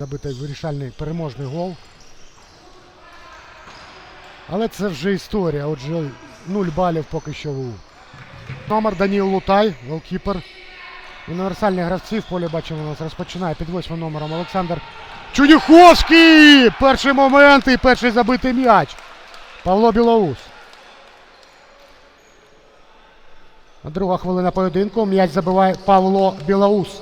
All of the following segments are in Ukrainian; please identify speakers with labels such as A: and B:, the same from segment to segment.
A: Забити вирішальний переможний гол. Але це вже історія. Отже, 0 балів поки що у. Номер Даніл Лутай, голкіпер. Універсальні гравці в полі бачимо у нас розпочинає під восьмим номером Олександр Чудіховський! Перший момент і перший забитий м'яч. Павло Білоус. Друга хвилина поєдинку. М'яч забиває Павло Білоус.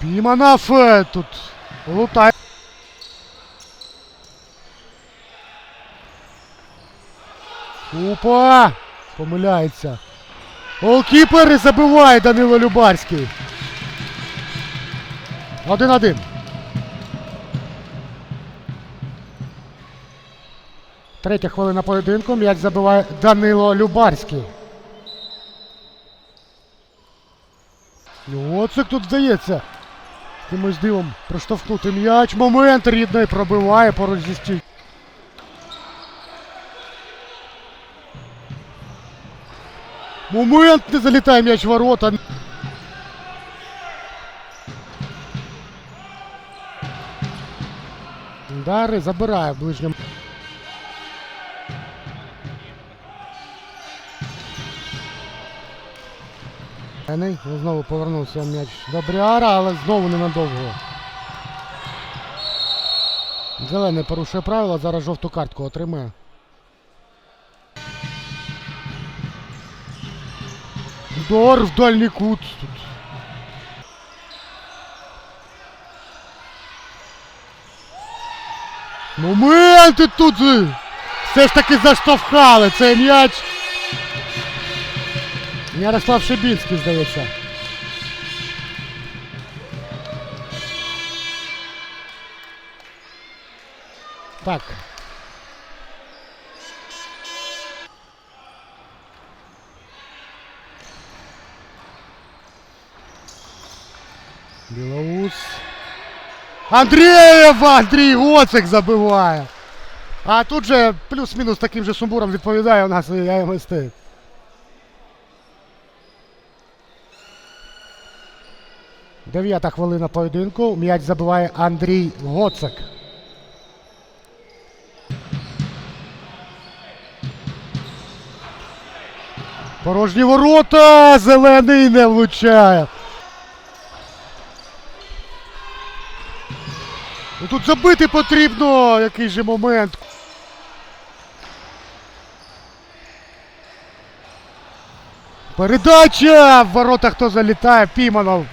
A: Піманов е, тут лутає. Опа! Помиляється. Голкіпер і забиває Данило Любарський. Один-один. Третя хвилина поєдинку. М'яч забиває Данило Любарський. Ну, Оцик тут вдається. Якимось дивом проштовхнути м'яч. Момент рідний пробиває поруч зі стіль. Момент не залітає м'яч в ворота. Дари забирає ближньому. Еней знову повернувся м'яч до Бріара, але знову ненадовго. Зелений порушує правила, зараз жовту картку отримає. Удар в дальній кут. Тут. Моменти тут все ж таки заштовхали цей м'яч. Ярослав Шибінський, здається. Так. Білоус. Андрієв! Андрій Гоцик забиває. А тут же плюс-мінус таким же сумбуром відповідає у нас і АМСТ. Дев'ята хвилина поєдинку. М'яч забиває Андрій Гоцик. Порожні ворота! Зелений не влучає. Ну тут забити потрібно. Який же момент. Передача! В ворота хто залітає? Піманов.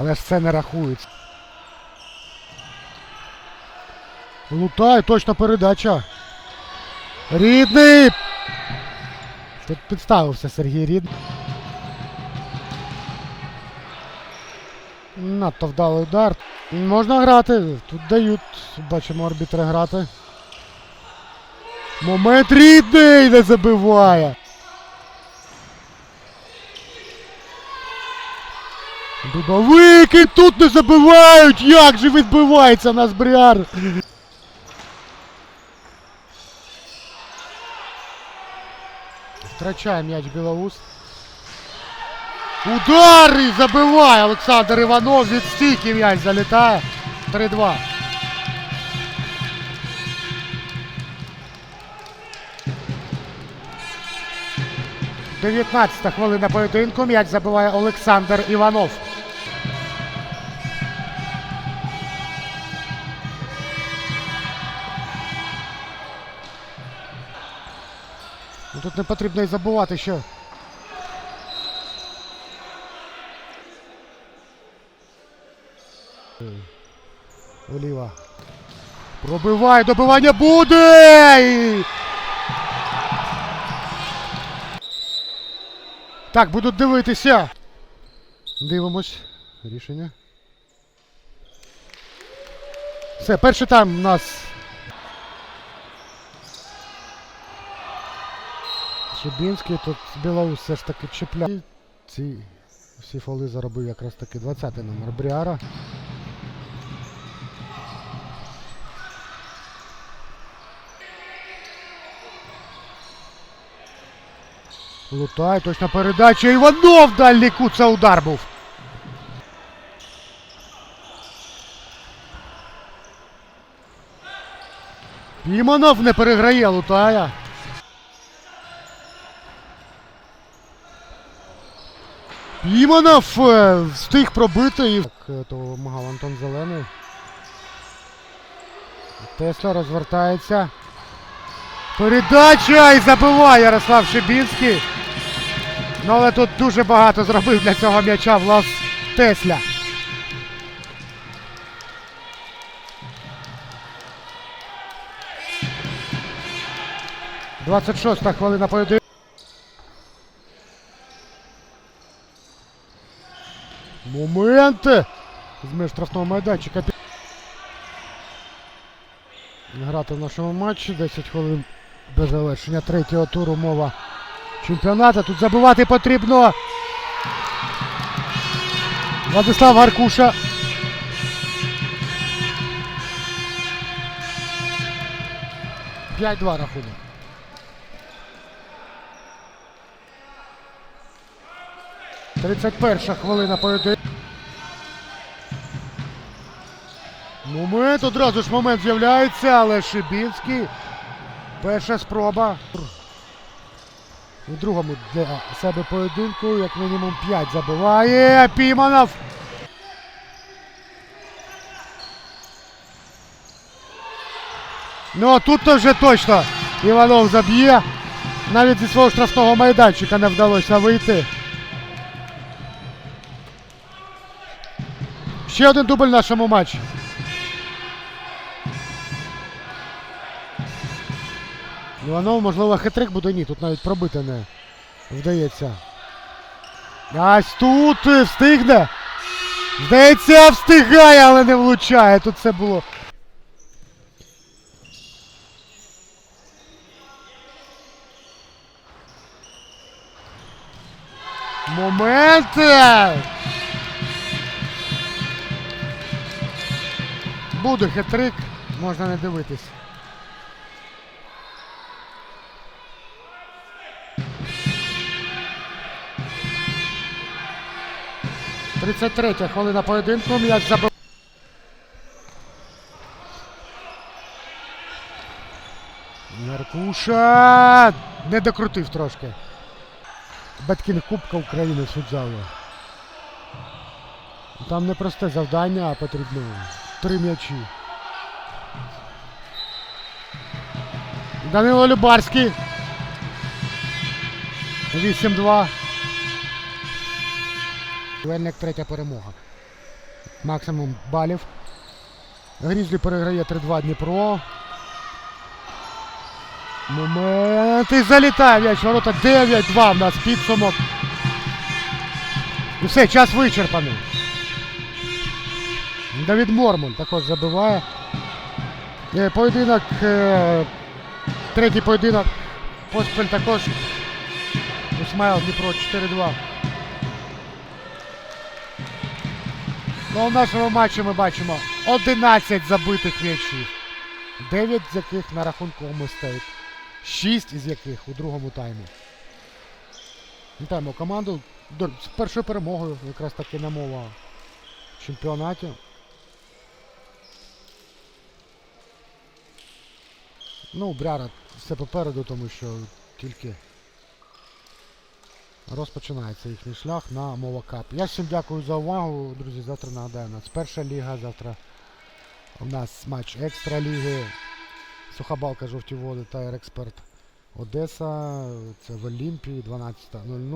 A: Але ж це не рахується. Лутай, точно передача. Рідний! Тут підставився Сергій Рідний. Надто вдалий удар. Можна грати. Тут дають, бачимо, арбітри грати. Момент рідний не забиває. Дубовики тут не забивають! Як же відбивається наш Бріар? Втрачає м'яч Білоус. Удар і забиває Олександр Іванов. Від стійки м'яч залітає. 3-2. Дев'ятнадцята хвилина поєдинку. М'яч забиває Олександр Іванов. Тут не потрібно і забувати, що. Оліва. Пробиває, добивання буде! Так, будуть дивитися. Дивимось. Рішення. Все, перший тайм у нас. Чебінський, тут Білоус все ж таки чіпляє. Ці всі фоли заробив якраз таки 20-й номер Бріара. Лутай, точна передача. Іванов далі кут, це удар був. Піманов не переграє Лутая. Піманов е, встиг пробити і. Е, то вимагав Антон Зелений. Тесла розвертається. Передача і забиває Ярослав Шибінський. Ну але тут дуже багато зробив для цього м'яча Влас Тесля. Двадцять шоста хвилина поєдинку. Моменти! З меж штрафного майданчика. Грати в нашому матчі 10 хвилин до завершення третього туру мова чемпіонату. Тут забивати потрібно. Владислав Гаркуша. П'ять-два рахунок. Тридцять перша хвилина поєдинку. Момент, одразу ж момент з'являється, але Шибінський. Перша спроба. У другому для себе поєдинку, як мінімум 5 забиває. Піманов. Ну а тут вже точно Іванов заб'є. Навіть зі свого штрафного майданчика не вдалося вийти. Ще один дубль в нашому матчі. Іванов, можливо, хитрик буде ні, тут навіть пробити не вдається. Ась тут е, встигне. Здається, встигає, але не влучає. Тут це було. Момент! Буде хитрик, можна не дивитись. Тридцять третя хвилина поєдинку. М'яч забив. Яркуша не докрутив трошки. Батькін Кубка України судзали. Там не просте завдання, а потрібно три м'ячі. Данило Любарський. 8-2. Дуельник третя перемога. Максимум балів. Грізлі переграє 3-2 Дніпро. Момент. І залітає м'яч. Ворота 9-2 в нас підсумок. І все, час вичерпаний. Давід Мормон також забиває. Е, Поєдинок. е, Третій поєдинок. Поспіль також. Ісмайл Дніпро 4-2. Ну, в нашому матчі ми бачимо 11 забитих м'ячів. 9 з яких на рахунку Стейт. 6 із яких у другому таймі. Вітаємо команду з першою перемогою, якраз таки на мова в чемпіонаті. Ну, Бряра все попереду, тому що тільки розпочинається їхній шлях на мова кап. Я всім дякую за увагу, друзі. Завтра нагадаю, у нас перша ліга, завтра у нас матч екстра ліги. Сухабалка жовті води та Експерт Одеса. Це в Олімпії 12.00.